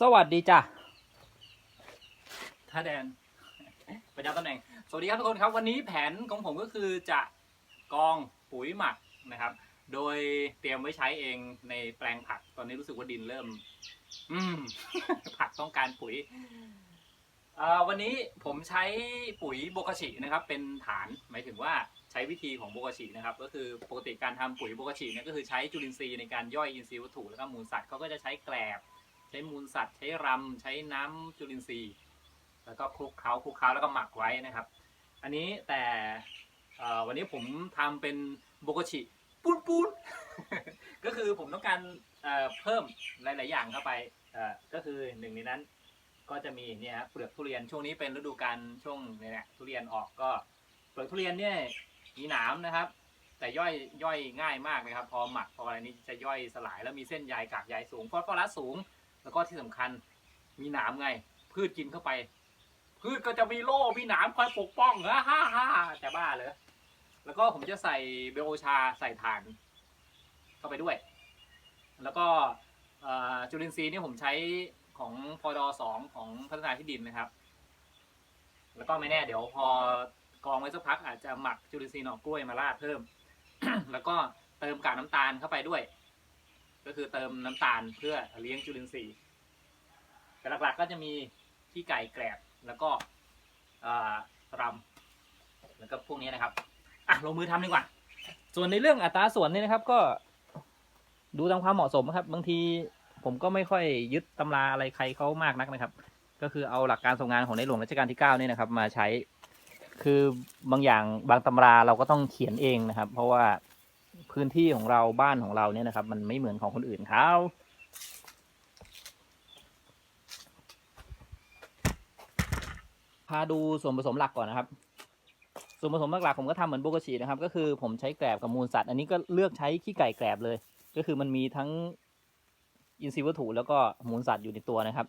สวัสดีจ้ะท่าแดนประจำตำแหน่ง สวัสดีครับทุกคนครับ วันนี้แผนของผมก็คือจะกองปุ๋ยหมักนะครับ โดยเตรียมไว้ใช้เองในแปลงผัก ตอนนี้รู้สึกว่าดินเริ่ม อืม ผักต้องการปุ๋ยอ่อวันนี้ผมใช้ปุ๋ยโบกชินะครับ เป็นฐานหมายถึงว่าใช้วิธีของโบกชินะครับ ก็คือปกติการทำปุ๋ยโบกชิเนี่ยก็คือใช้จุลินทรีย์ในการย่อยอินทรีย์วัตถุแล้วก็มูลสัตว์เขาก็จะใช้แกลบ ใช้มูลสัตว์ ใช้รำใช้น้ำจุลินทรีย์ แล้วก็คลุกเคล้าคลุกเคล้าแล้วก็หมักไว้นะครับ อันนี้แต่วันนี้ผมทำเป็นโบโกชิปูนปูนก็คือผมต้องการเพิ่มหลาย ๆ อย่างเข้าไปก็คือหนึ่งในนั้นก็จะมีเนี่ยเปลือกทุเรียนช่วงนี้เป็นฤดูการช่วงเนี่ยทุเรียนออกก็เปลือกทุเรียนเนี่ยมีหนามนะครับ แต่ย่อยย่อยง่ายมากนะครับ พอหมักพออะไรนี้จะย่อยสลายแล้วมีเส้นใยกากใยสูงฟอสฟอรัสสูง แล้วก็ที่สำคัญมีหนามไง พืชกินเข้าไป พืชก็จะมีโล่มีหนามคอยปกป้องฮ่าฮ่าฮ่าจะบ้าเลยแล้วก็ผมจะใส่เบลโอชาใส่ถ่าน เข้าไปด้วย แล้วก็จุลินทรีย์นี่ผมใช้ของพอดอสองของพัฒนาที่ดินนะครับ แล้วก็ไม่แน่เดี๋ยวพอกองไว้สักพักอาจจะหมักจุลินทรีย์หน่อกล้วยมาราดเพิ่ม แล้วก็เติมกากน้ำตาลเข้าไปด้วย ก็คือเติมน้ำตาลเพื่อเลี้ยงจุลินทรีย์แต่หลักๆก็จะมีขี้ไก่แกลบแล้วก็รำแล้วก็พวกนี้นะครับอะลงมือทำดีกว่า ส่วนในเรื่องอัตราส่วนนี่นะครับก็ดูตามความเหมาะสมครับ บางทีผมก็ไม่ค่อยยึดตำราอะไรใครเขามากนักนะครับ ก็คือเอาหลักการทรงงานของในหลวงรัชกาลที่9เนี่ยนะครับ มาใช้คือบางอย่างบางตำราเราก็ต้องเขียนเองนะครับ เพราะว่า พื้นที่ของเราบ้านของเราเนี่ยนะครับ มันไม่เหมือนของคนอื่นเขาพาดูส่วนผสมหลักก่อนนะครับ ส่วนผสมหลักๆผมก็ทำเหมือนโบกชีนะครับ ก็คือผมใช้แกลบกับมูลสัตว์ อันนี้ก็เลือกใช้ขี้ไก่แกลบเลย ก็คือมันมีทั้งอินทรีย์วัตถุแล้วก็มูลสัตว์อยู่ในตัวนะครับ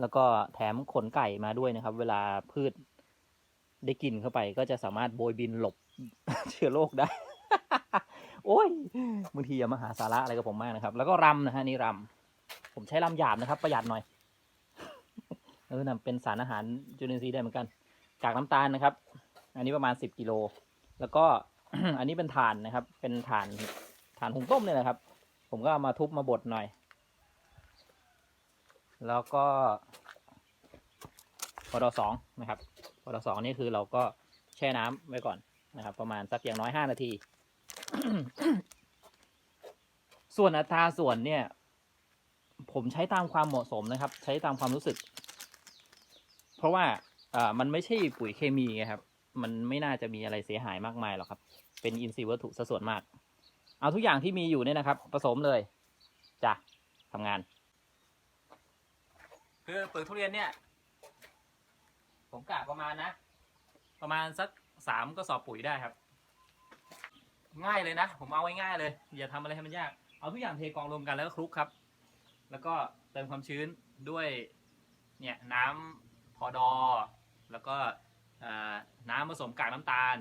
แล้วก็แถมขนไก่มาด้วยนะครับ เวลาพืชได้กินเข้าไปก็จะสามารถโบยบินหลบเชื้อโรคได้ โอ้ยบางทีอย่ามาหาสาระอะไรกับผมมากนะครับ แล้วก็รำนะฮะนี่รำผมใช้รำหยาบนะครับ ประหยัดหน่อยเออนำเป็นสารอาหารจุลินทรีย์ได้เหมือนกัน กากน้ำตาลนะครับ อันนี้ประมาณสิบกิโล แล้วก็อันนี้เป็นถ่านนะครับ เป็นถ่านถ่านหุงต้มเนี่ยนะครับ ผมก็เอามาทุบมาบดหน่อย แล้วก็พอดสองนะครับพอดสองนี่คือเราก็แช่น้ำไว้ก่อนนะครับ ประมาณสักอย่างน้อยห้านาที ส่วนอัตราส่วนเนี่ย ผมใช้ตามความเหมาะสมนะครับ ใช้ตามความรู้สึก เพราะว่าอ่ามันไม่ใช่ปุ๋ยเคมีไงครับ มันไม่น่าจะมีอะไรเสียหายมากมายหรอกครับ เป็นอินทรีย์วัตถุซะส่วนมาก เอาทุกอย่างที่มีอยู่เนี่ยนะครับ ผสมเลยจ้ะทำงาน คือเปลือกทุเรียนเนี่ย ผมกะประมาณนะ ประมาณสักสามก็สอบปุ๋ยได้ครับ ง่ายเลยนะ ผมเอาไว้ง่ายเลย อย่าทำอะไรให้มันยาก เอาทุกอย่างเทกองรวมกันแล้วก็คลุกครับ แล้วก็เติมความชื้นด้วยเนี่ยน้ำพอดอ แล้วก็น้ำผสมกากน้ำตาล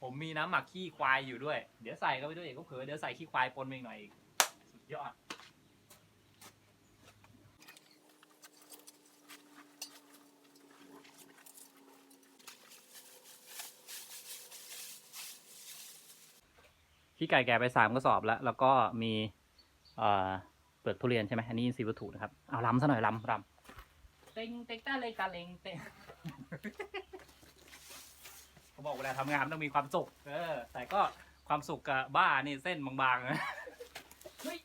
ผมมีน้ำหมักขี้ควายอยู่ด้วย เดี๋ยวใส่เข้าไปด้วยอีกก็เผลอเดี๋ยวใส่ขี้ควายปนไปหน่อยอีกสุดยอด ขี้ไก่แก่ไปสามกระสอบแล้ว แล้วก็มีเอ่อเปลือกทุเรียนใช่ไหมอันนี้อินทรีย์วัตถุนะครับ เอาลำซะหน่อยลำลเต็งเต็งตาเลยตาเลงเต็งเขาบอกเวลาทำงานมันต้องมีความสุข เออ แต่ก็ความสุขกับบ้านี่เส้นบางๆนะเฮ้ย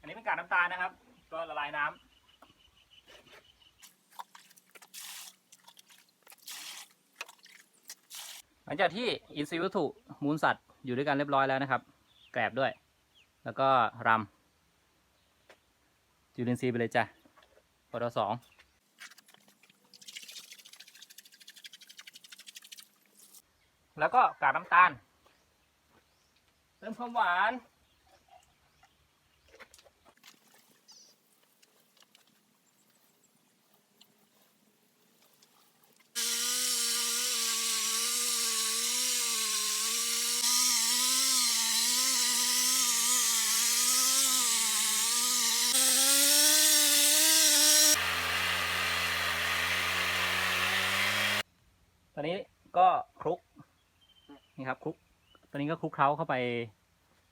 อันนี้เป็น กากน้ำตาลนะครับ ก็ละลายน้ำหลังจากที่อินทรีย์วัตถุมูลสัตว์อยู่ด้วยกันเรียบร้อยแล้วนะครับ แกลบด้วย แล้วก็รำจุลินทรีย์ไปเลยจ้ะปตสองแล้วก็กากน้ำตาล เติมความหวาน ตอนนี้ ก็คลุกนี่ครับคลุก ตอนนี้ก็คลุกเคล้าเข้าไป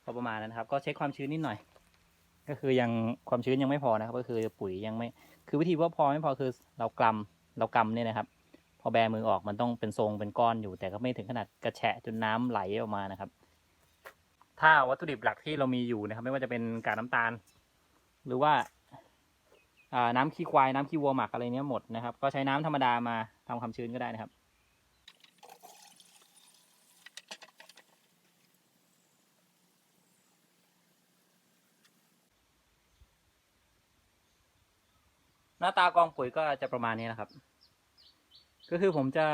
พอประมาณนะครับ ก็เช็คความชื้นนิดหน่อย ก็คือยังความชื้นยังไม่พอนะครับ ก็คือปุ๋ยยังไม่ คือวิธีว่าพอไม่พอคือเรากำเรากำเนี่ยนะครับ พอแบมือออกมันต้องเป็นทรงเป็นก้อนอยู่ แต่ก็ไม่ถึงขนาดกระแฉะจนน้ำไหลออกมานะครับ ถ้าวัตถุดิบหลักที่เรามีอยู่นะครับ ไม่ว่าจะเป็นกากน้ำตาล หรือว่าอ่าน้ำขี้ควายน้ำขี้วัวหมักอะไรเนี้ยหมดนะครับ ก็ใช้น้ำธรรมดามาทำความชื้นก็ได้นะครับ หน้าตากองปุ๋ยก็จะประมาณนี้นะครับ ก็คือผมจะ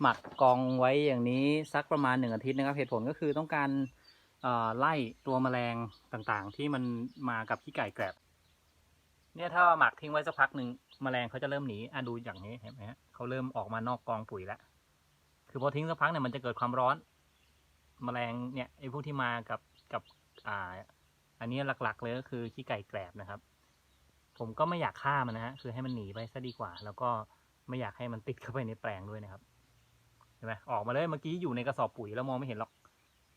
หมักกองไว้อย่างนี้สักประมาณหนึ่งอาทิตย์นะครับเหตุผลก็คือต้องการไล่ตัวแมลงต่างๆ ที่มันมากับขี้ไก่แกรบเนี่ยถ้าหมักทิ้งไว้สักพักหนึ่งแมลงเขาจะเริ่มหนีอะดูอย่างนี้เห็นไหมฮะเขาเริ่มออกมานอกกองปุ๋ยแล้วคือพอทิ้งสักพักเนี่ยมันจะเกิดความร้อนแมลงเนี่ยไอ้พวกที่มากับกับอ่าอันนี้หลักๆเลยก็คือขี้ไก่แกรบนะครับ ผมก็ไม่อยากฆ่ามันนะฮะ คือให้มันหนีไปซะดีกว่า แล้วก็ไม่อยากให้มันติดเข้าไปในแปลงด้วยนะครับ เห็นไหมออกมาเลยเมื่อกี้อยู่ในกระสอบปุ๋ยแล้วมองไม่เห็นหรอก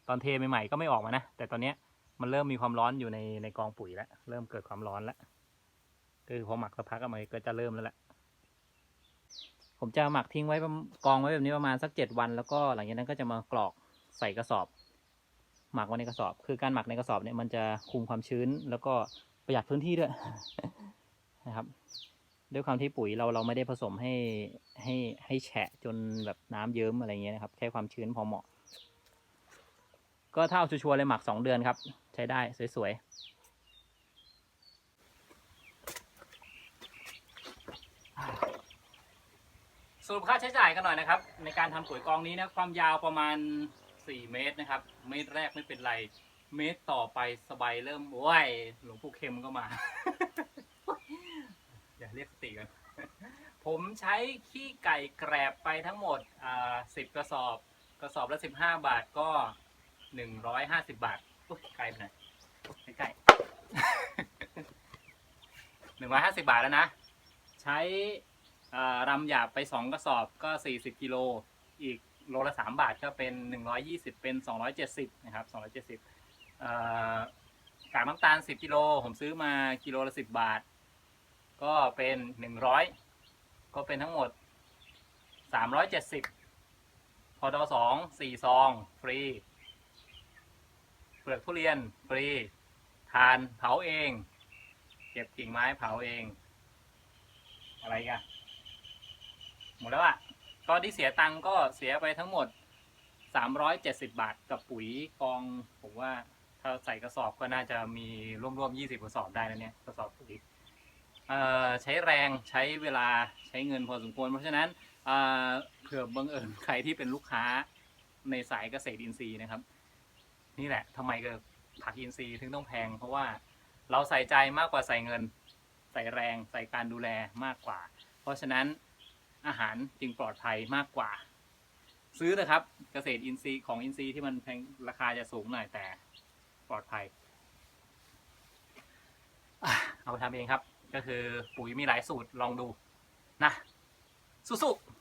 ตอนเทใหม่ๆก็ไม่ออกมานะ แต่ตอนเนี้ยมันเริ่มมีความร้อนอยู่ในในกองปุ๋ยแล้ว เริ่มเกิดความร้อนแล้ว คือพอหมักสักพักก็มันก็จะเริ่มแล้วแหละ ผมจะหมักทิ้งไว้กองไว้แบบนี้ประมาณสักเจ็ดวัน แล้วก็หลังจากนั้นก็จะมากรอกใส่กระสอบ หมักไว้ในกระสอบ คือการหมักในกระสอบเนี่ยมันจะคุมความชื้นแล้วก็ ประหยัดพื้นที่ด้วยนะครับ ด้วยความที่ปุ๋ยเราเราไม่ได้ผสมให้ให้ให้แฉะจนแบบน้ำเยิ้มอะไรเงี้ยนะครับ แค่ความชื้นพอเหมาะ ก็ถ้าเอาชัวร์ๆเลยหมักสองเดือนครับ ใช้ได้สวยๆสรุปค่าใช้จ่ายกันหน่อยนะครับ ในการทำปุ๋ยกองนี้นะความยาวประมาณ 4 เมตรนะครับ เมตรแรกไม่เป็นไร เมตรต่อไปสบายเริ่มโอ้ยหลวงปู่เข็มก็มา อย่าเรียกสติกัน ผมใช้ขี้ไก่แกรบไปทั้งหมดอ่าสิบกระสอบ กระสอบละสิบห้าบาทก็หนึ่งร้อยห้าสิบบาทอุ๊ยไกลไปหน่อยใกล้หนึ่งร้อยห้าสิบาทแล้วนะ ใช้รำหยาบไปสองกระสอบก็สี่สิบกิโล อีกโลละสามบาทก็เป็นหนึ่งร้อยี่สิบเป็นสองร้อยเจ็ดสิบนะครับสองร้อยเจ็ดสิบ กากน้ำตาลสิบกิโลผมซื้อมากิโลละสิบบาท ก็เป็นหนึ่งร้อยก็เป็นทั้งหมดสามร้อยเจ็ดสิบพอดอสองสี่ซอง ฟรี เปลือกทุเรียนฟรี ทานเผาเอง เก็บกิ่งไม้เผาเอง อะไรกันหมดแล้วอะก็ที่เสียตังก็เสียไปทั้งหมด 370 บาทกับปุ๋ยกองผมว่า ถ้าใส่กระสอบก็น่าจะมีร่วมๆ20กระสอบได้แล้วเนี่ยกระสอบปุ๋ยใช้แรงใช้เวลาใช้เงินพอสมควร เพราะฉะนั้นเผื่อบังเอิญใครที่เป็นลูกค้าในสายเกษตรอินทรีย์นะครับ นี่แหละทำไมเกิดผักอินทรีย์ถึงต้องแพง เพราะว่าเราใส่ใจมากกว่าใส่เงิน ใส่แรงใส่การดูแลมากกว่า เพราะฉะนั้นอาหารจึงปลอดภัยมากกว่า ซื้อนะครับเกษตรอินทรีย์ของอินทรีย์ที่มันแพงราคาจะสูงหน่อยแต่ ปลอดภัย เอาไปทำเองครับ ก็คือปุ๋ยมีหลายสูตรลองดูนะสู้ๆ